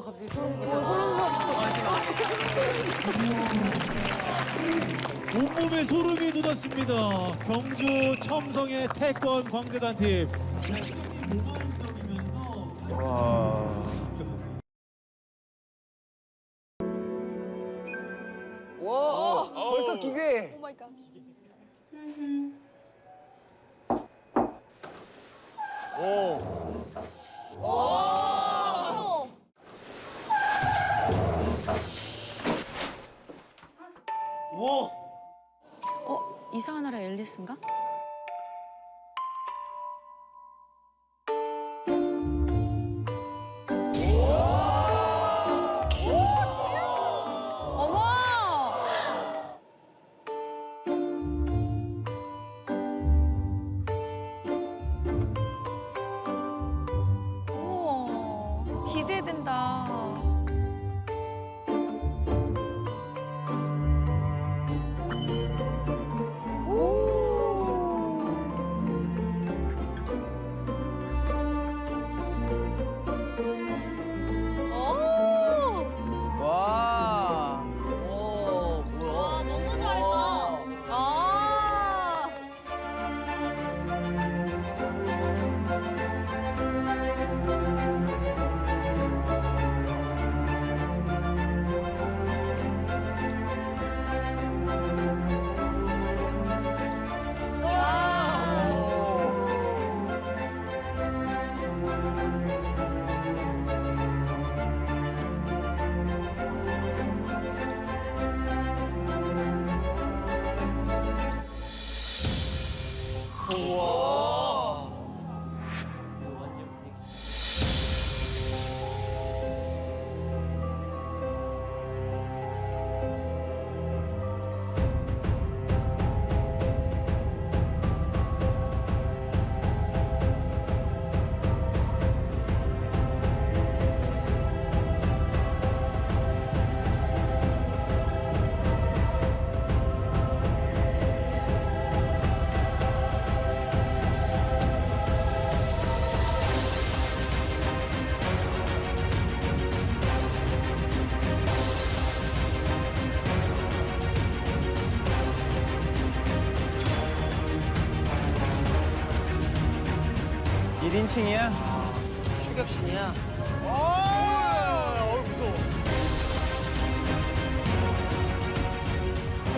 어 갑자기 소름 돋아. 소름 돋았어. 온몸에 소름이 돋았습니다. 경주 첨성의 태권 광대단 팀. 와, 앨리스인가?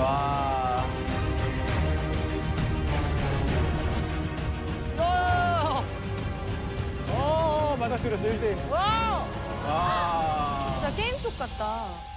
와. 어, 맞아 줄였어 1대1. 와! 와. 진짜 게임 속 같다.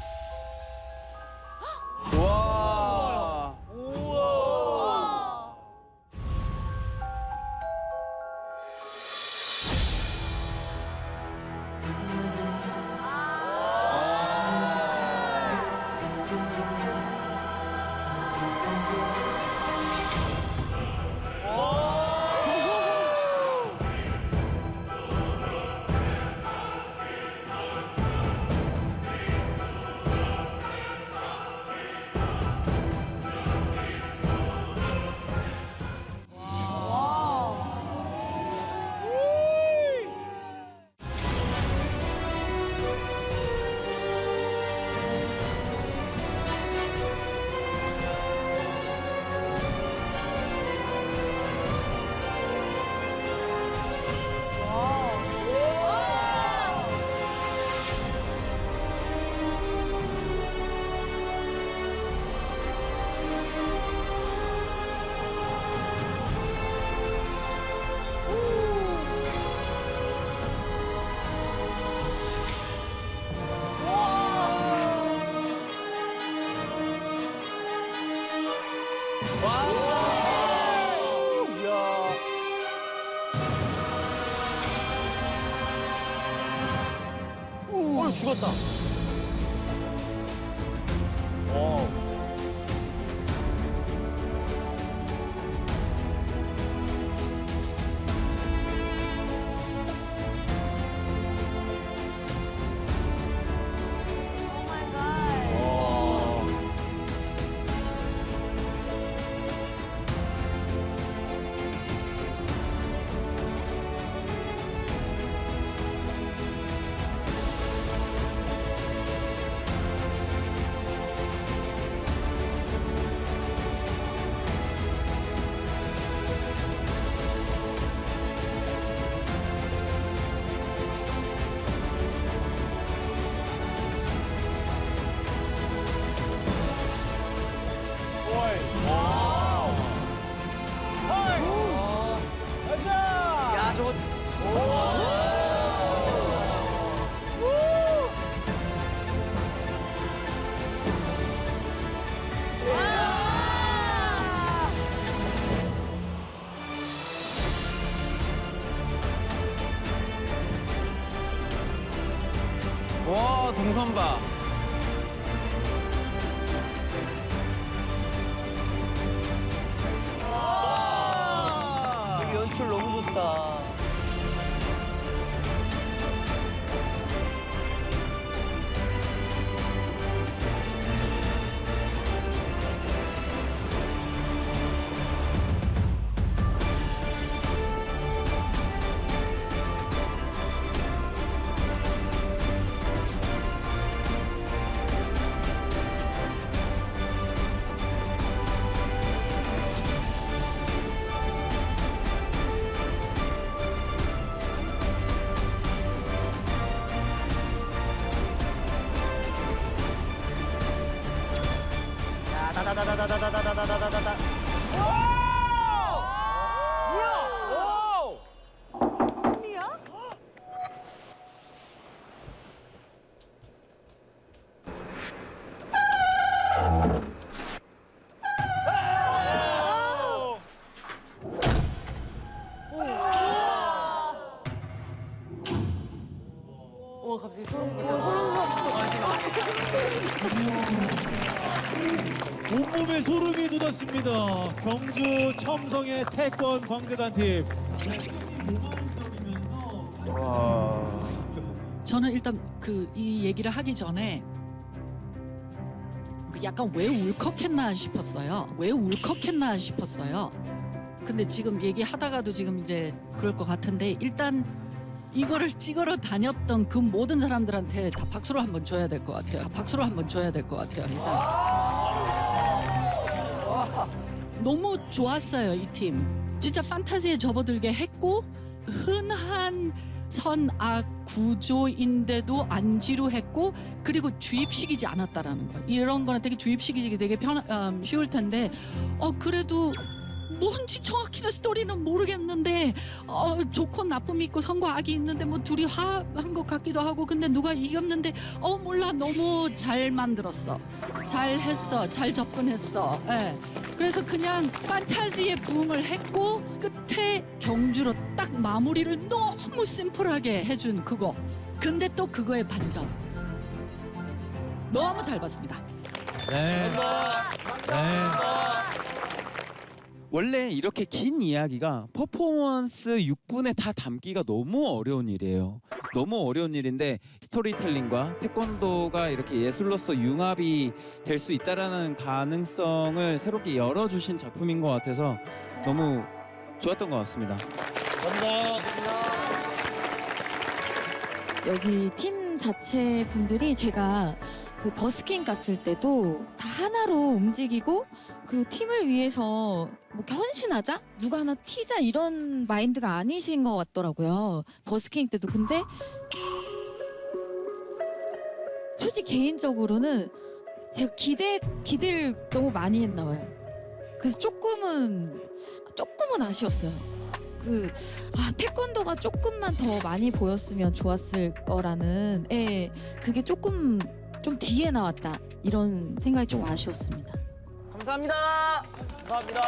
어, 죽었다. 아, 공선 봐. 야, 다다다다다다다다다다 소름이 돋았습니다. 경주 첨성의 태권 광대단 팀. 저는 일단 그 이 얘기를 하기 전에 그 약간 왜 울컥했나 싶었어요. 왜 울컥했나 싶었어요. 근데 지금 얘기하다가도 지금 이제 그럴 것 같은데 일단 이거를 찍으러 다녔던 그 모든 사람들한테 다 박수를 한번 줘야 될 것 같아요. 다 박수를 한번 줘야 될 것 같아요. 일단 너무 좋았어요 이 팀. 진짜 판타지에 접어들게 했고 흔한 선악 구조인데도 안 지루했고 그리고 주입식이지 않았다라는 거. 이런 거는 되게 주입식이지 되게 편 음, 쉬울 텐데 어 그래도 뭔지 정확히는 스토리는 모르겠는데 어 좋고 나쁨이 있고 선과 악이 있는데 뭐 둘이 화한 것 같기도 하고 근데 누가 이겼는데 어 몰라. 너무 잘 만들었어. 잘 했어. 잘 접근했어. 예. 그래서 그냥 판타지에 부응을 했고 끝에 경주로 딱 마무리를 너무 심플하게 해준 그거. 근데 또 그거의 반전. 너무 잘 봤습니다. 네. 네. 원래 이렇게 긴 이야기가 퍼포먼스 6분에 다 담기가 너무 어려운 일이에요. 너무 어려운 일인데 스토리텔링과 태권도가 이렇게 예술로서 융합이 될 수 있다라는 가능성을 새롭게 열어주신 작품인 것 같아서 너무 좋았던 것 같습니다. 여기 팀 자체 분들이 제가 그 버스킹 갔을 때도 다 하나로 움직이고 그리고 팀을 위해서 뭐 헌신하자? 누가 하나 튀자 이런 마인드가 아니신 것 같더라고요 버스킹 때도. 근데 솔직히 개인적으로는 제가 기대 기대를 너무 많이 했나 봐요. 그래서 조금은 조금은 아쉬웠어요. 그 아, 태권도가 조금만 더 많이 보였으면 좋았을 거라는 예, 그게 조금 좀 뒤에 나왔다 이런 생각이 좀 아쉬웠습니다. 감사합니다. 감사합니다.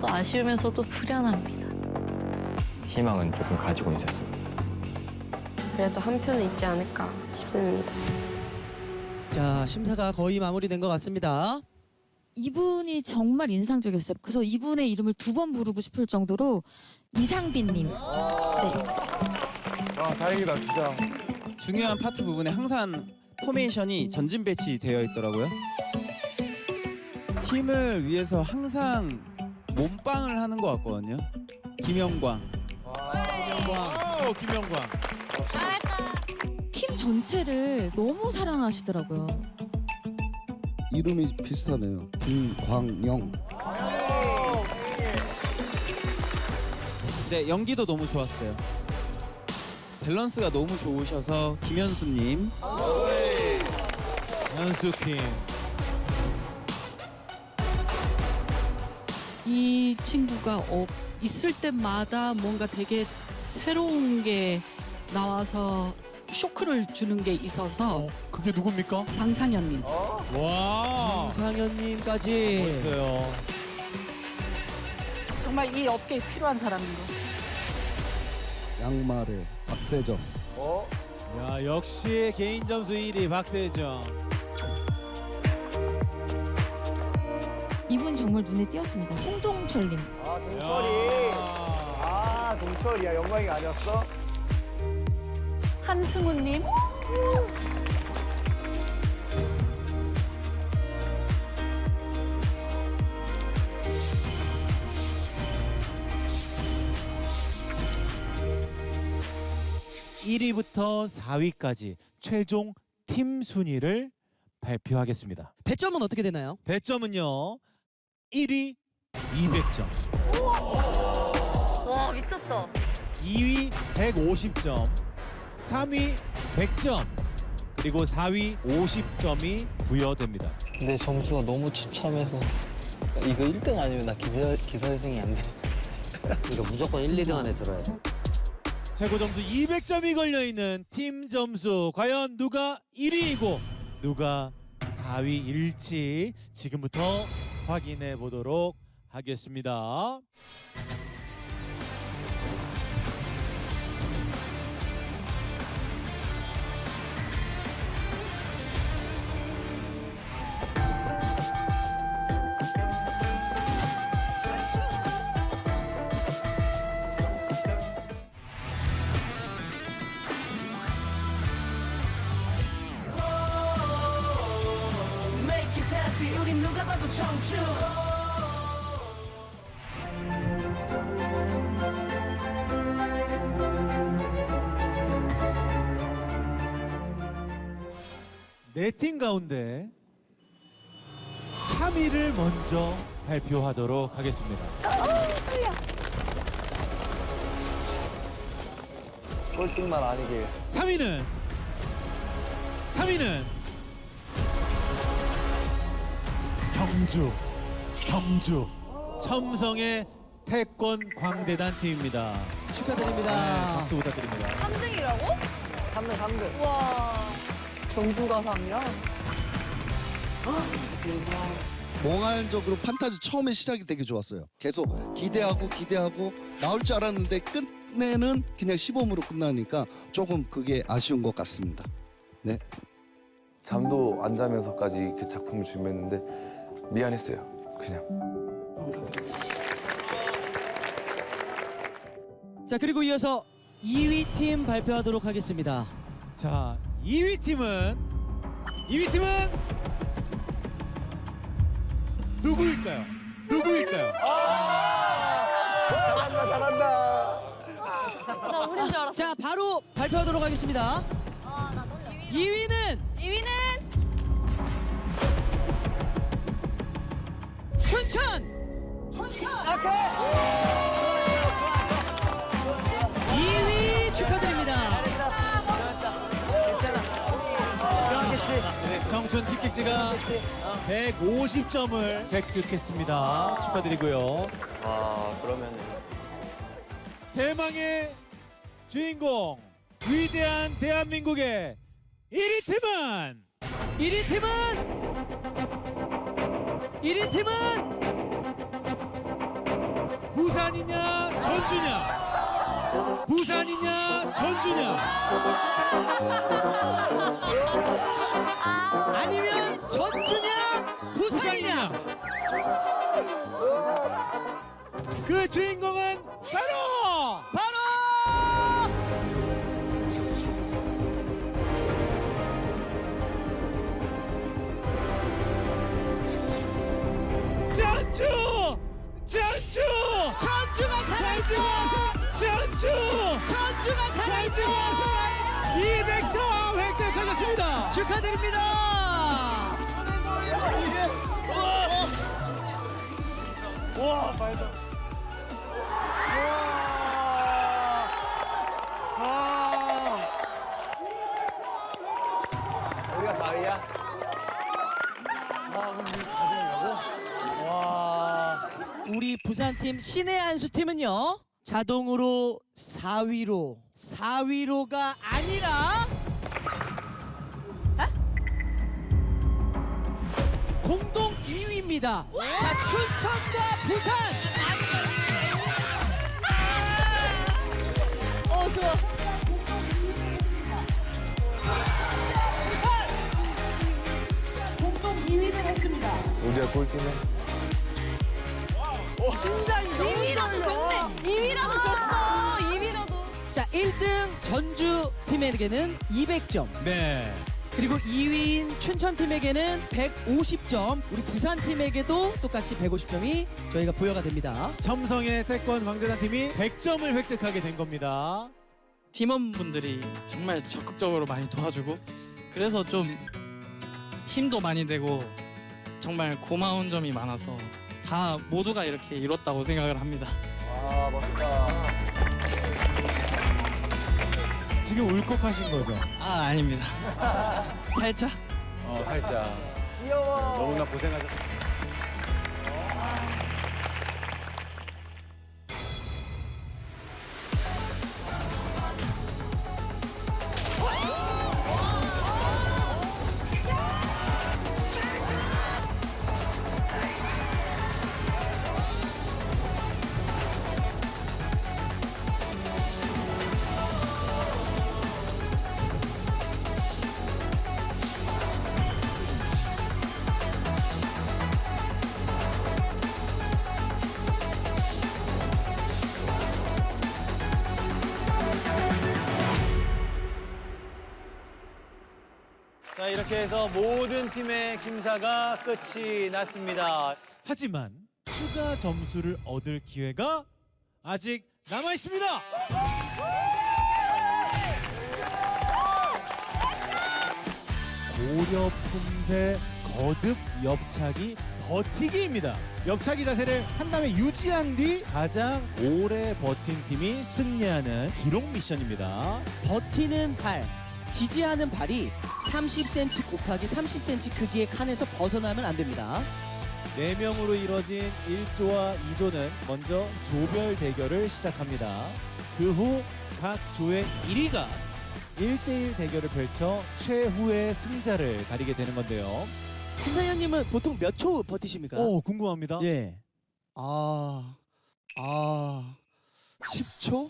또 아쉬우면서도 후련합니다. 희망은 조금 가지고 있었습니다. 그래도 한 표는 있지 않을까 싶습니다. 자 심사가 거의 마무리된 것 같습니다. 이분이 정말 인상적이었어요. 그래서 이분의 이름을 두 번 부르고 싶을 정도로 이상빈님. 네. 아 다행이다 진짜. 중요한 파트 부분에 항상 포메이션이 전진 배치 되어 있더라고요. 팀을 위해서 항상 몸빵을 하는 것 같거든요. 김영광. 김영광. 오, 김영광. 팀 전체를 너무 사랑하시더라고요. 이름이 비슷하네요. 김광영. 네 연기도 너무 좋았어요. 밸런스가 너무 좋으셔서 김현수님. 연수킴. 이 친구가 어, 있을 때마다 뭔가 되게 새로운 게 나와서 쇼크를 주는 게 있어서 그게 누굽니까? 방상현님. 와. 상현님까지. 멋있어요. 정말 이 업계에 필요한 사람인 거. 양말의 박세정. 야, 역시 개인 점수 1위 박세정. 이분 정말 눈에 띄었습니다. 송동철님. 아, 야. 아, 동철이야. 영광이 아니었어? 한승우님. 일 1위부터 4위까지 최종 팀 순위를 발표하겠습니다. 배점은 어떻게 되나요? 배점은요. 1위 200점, 와 미쳤다. 2위 150점, 3위 100점, 그리고 4위 50점이 부여됩니다. 근데 점수가 너무 처참해서 이거 1등 아니면 나 기사 기사회생이 안 돼. 이거 무조건 1, 2등 안에 들어야 돼. 최고 점수 200점이 걸려 있는 팀 점수 과연 누가 1위이고 누가 4위일지 지금부터 확인해 보도록 하겠습니다. 네 팀 가운데 3위를 먼저 발표하도록 하겠습니다. 꼴등만 아니길. 3위는 3위는 경주 경주 첨성의 태권 광대단 팀입니다. 네, 축하드립니다. 박수 부탁드립니다. 3등이라고? 3등, 3등. 와. 정부가 3년? 몽환적으로 판타지 처음에 시작이 되게 좋았어요. 계속 기대하고 기대하고 나올 줄 알았는데 끝내는 그냥 시범으로 끝나니까 조금 그게 아쉬운 것 같습니다. 잠도 안 자면서까지 그 작품을 준비했는데 미안했어요. 그냥. 자 그리고 이어서 2위 팀 발표하도록 하겠습니다. 자, 2위 팀은 2위 팀은 누구일까요? 누구일까요? 잘한다, 잘한다. 나 우린 줄 알았어. 자 바로 발표하도록 하겠습니다. 2위는 2위는 춘천. 2위 티켓즈가 150점을 획득했습니다. 축하드리고요. 아 그러면 대망의 주인공 위대한 대한민국의 1위 팀은? 1위 팀은? 1위 팀은? 부산이냐 전주냐 부산이냐 전주냐? 아니면 전주냐 부산이냐? 그 주인공은 바로 바로! 전주! 전주! 전주가 살아있죠! 전주 전주가 살아있죠 200점 획득하셨습니다. 축하드립니다 우리가 4위야? 아, 그럼 우리 4등이라고? 와. 우리 부산팀 신의 한수 팀은요 자동으로 4위로 4위로가 아니라 공동 2위입니다. 자 춘천과 부산. 어 좋아. 우리가 꼴찌네. 진짜 2위라도 줬네. 2위라도 줬어. 2위라도. 자, 1등 전주 팀에게는 200점. 네. 그리고 2위인 춘천 팀에게는 150점. 우리 부산 팀에게도 똑같이 150점이 저희가 부여가 됩니다. 첨성의 태권 광대단 팀이 100점을 획득하게 된 겁니다. 팀원분들이 정말 적극적으로 많이 도와주고 그래서 좀 힘도 많이 되고 정말 고마운 점이 많아서 다 모두가 이렇게 이뤘다고 생각을 합니다. 지금 울컥하신 거죠? 아 아닙니다. 살짝 어, 살짝. 귀여워. 너무나 고생하셨. 자 이렇게 해서 모든 팀의 심사가 끝이 났습니다. 하지만 추가 점수를 얻을 기회가 아직 남아 있습니다. 고려 품새 거듭 옆차기 버티기입니다. 옆차기 자세를 한 다음에 유지한 뒤 가장 오래 버틴 팀이 승리하는 기록 미션입니다. 버티는 발, 지지하는 발이 30cm 곱하기 30cm 크기의 칸에서 벗어나면 안 됩니다. 네명으로 이뤄진 1조와 2조는 먼저 조별 대결을 시작합니다. 그 후 각 조의 1위가 1대1 대결을 펼쳐 최후의 승자를 가리게 되는 건데요. 심사위원님은 보통 몇 초 버티십니까? 오, 궁금합니다. 예. 아, 아, 10초?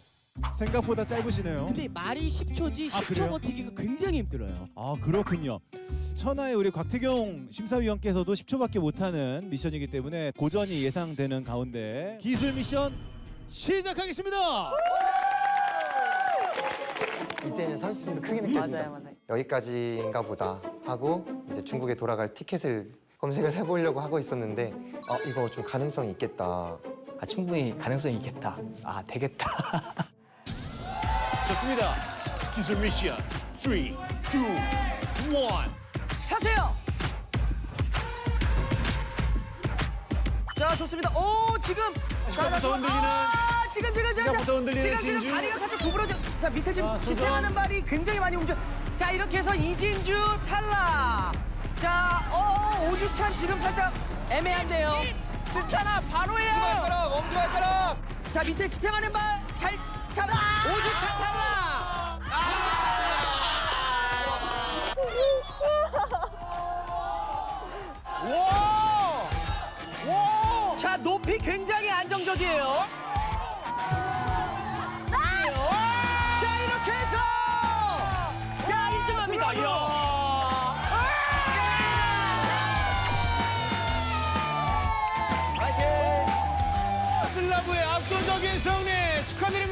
생각보다 짧으시네요. 근데 말이 10초지 아, 10초 그래요? 버티기가 굉장히 힘들어요. 아, 그렇군요. 천하의 우리 곽태경 심사위원께서도 10초밖에 못하는 미션이기 때문에 고전이 예상되는 가운데 기술 미션 시작하겠습니다. 이제는 30분도 크게 느껴진다. 맞아요, 맞아요. 여기까지인가 보다 하고 이제 중국에 돌아갈 티켓을 검색을 해보려고 하고 있었는데 어, 이거 좀 가능성이 있겠다. 아, 충분히 가능성이 있겠다. 아, 되겠다. 좋습니다. 기술 미션 3, 2, 1. 차세요. 자 좋습니다. 오 지금 시작부터 흔들리는 아, 지금 지금 지금 시작부터 흔들리는 지금 지금 진주. 다리가 살짝 구부러져. 자 밑에 지금 자, 조정. 지탱하는 발이 굉장히 많이 움직여. 자 이렇게 해서 이진주 탈락. 자 어, 오주찬 지금 살짝 애매한데요. 진짜나 바로야. 엄지발가락, 엄지발가락. 자 밑에 지탱하는 발 잘 잡아. 오주찬 탈락. 와! 와! 자 높이 굉장히 안정적이에요. 자 이렇게 해서 자 1등 합니다. 슬라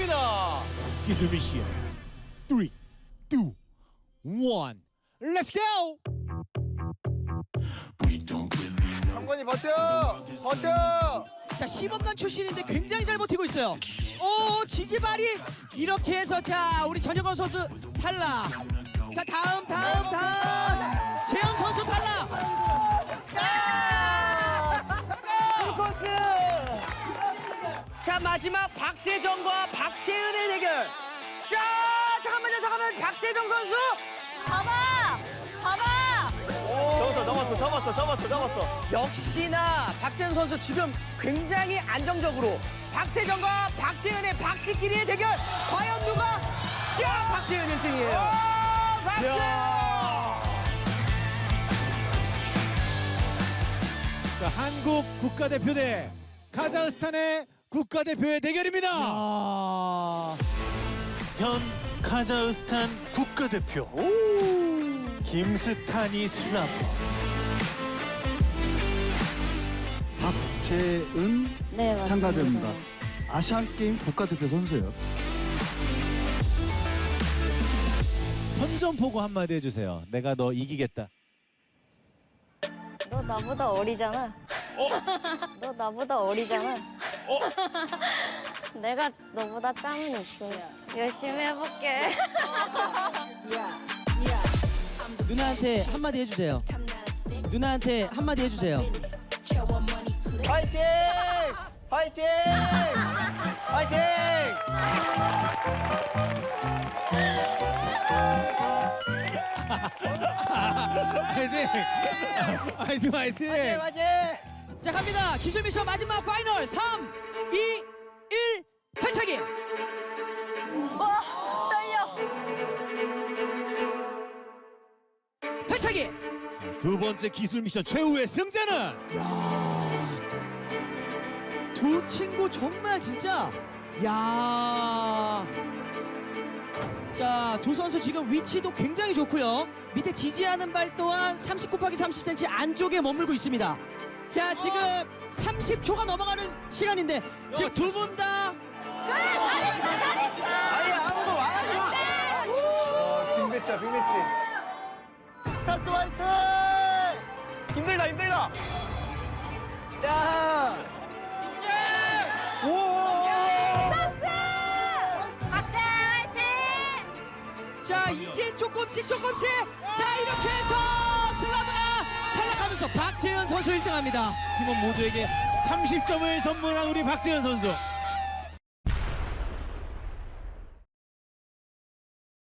축하드립니다. 기술 미션 3, 2, 1. Let's go! 한번이 버텨! 버텨! 자 시범단 출신인데 굉장히 잘 버티고 있어요. 오 지지발이 이렇게 해서 자 우리 전영건 선수 탈락. 자 다음 다음 다음 재현 선수 탈락. 자 마지막 박세정과 박재은의 대결. 자 잠깐만요 잠깐만 박세정 선수. 잡아. 잡아. 잡았어, 잡았어, 잡았어, 잡았어, 잡았어. 역시나 박재현 선수 지금 굉장히 안정적으로 박세정과 박재현의 박씨끼리의 대결 과연 누가 자 박재현 1등이에요. 자, 한국 국가대표 대 카자흐스탄의 국가대표의 대결입니다. 현 카자흐스탄 국가대표 김스타니 슬라브 박재은 네, 참가자입니다. 아시안 게임 국가대표 선수예요. 선전포고 한마디 해주세요. 내가 너 이기겠다. 너 나보다 어리잖아. 너 나보다 어리잖아. 내가 너보다 짬은 있어. 열심히 해볼게. 누나한테 한마디 해주세요. 누나한테 한마디 해주세요. 파이팅! 파이팅! 파이팅! 화이팅! 화이팅 화이팅! 화이팅! 자 갑니다. 기술 미션 마지막 파이널 3, 2, 1 발차기. 와, 떨려. 발차기. 두 번째 기술 미션 최후의 승자는 두 친구 정말 진짜 야. 자, 두 선수 지금 위치도 굉장히 좋고요. 밑에 지지하는 발 또한 30 곱하기 30cm 안쪽에 머물고 있습니다. 자, 지금 30초가 넘어가는 시간인데 지금 두 분다 아예 아무도 말하지 마. 빅매치야 빅매치. 스타스 화이팅! 힘들다 힘들다. 야! 오! 박재 화이팅! 자, 이제 조금씩 조금씩 자, 이렇게 해서 슬라브가 하면서 박재현 선수 1등합니다. 팀원 모두에게 30점을 선물한 우리 박재현 선수.